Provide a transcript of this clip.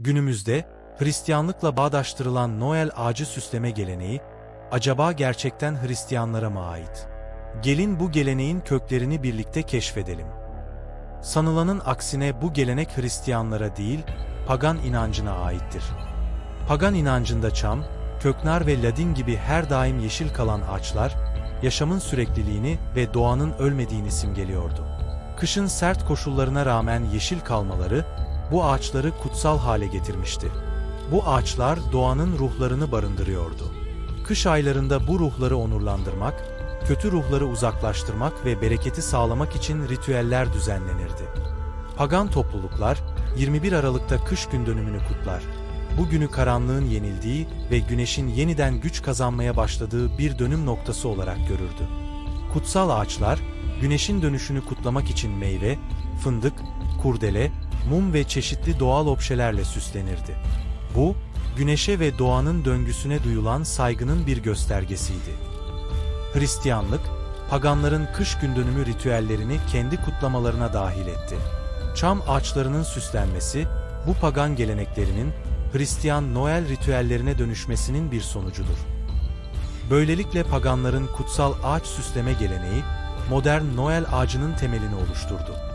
Günümüzde Hristiyanlıkla bağdaştırılan Noel ağacı süsleme geleneği acaba gerçekten Hristiyanlara mı ait? Gelin bu geleneğin köklerini birlikte keşfedelim. Sanılanın aksine bu gelenek Hristiyanlara değil, pagan inancına aittir. Pagan inancında çam, köknar ve ladin gibi her daim yeşil kalan ağaçlar, yaşamın sürekliliğini ve doğanın ölmediğini simgeliyordu. Kışın sert koşullarına rağmen yeşil kalmaları, bu ağaçları kutsal hale getirmişti. Bu ağaçlar doğanın ruhlarını barındırıyordu. Kış aylarında bu ruhları onurlandırmak, kötü ruhları uzaklaştırmak ve bereketi sağlamak için ritüeller düzenlenirdi. Pagan topluluklar 21 Aralık'ta kış gün dönümünü kutlar. Bu günü karanlığın yenildiği ve güneşin yeniden güç kazanmaya başladığı bir dönüm noktası olarak görürdü. Kutsal ağaçlar, güneşin dönüşünü kutlamak için meyve, fındık, kurdele, mum ve çeşitli doğal objelerle süslenirdi. Bu, güneşe ve doğanın döngüsüne duyulan saygının bir göstergesiydi. Hristiyanlık, paganların kış gün dönümü ritüellerini kendi kutlamalarına dahil etti. Çam ağaçlarının süslenmesi, bu pagan geleneklerinin Hristiyan Noel ritüellerine dönüşmesinin bir sonucudur. Böylelikle paganların kutsal ağaç süsleme geleneği, modern Noel ağacının temelini oluşturdu.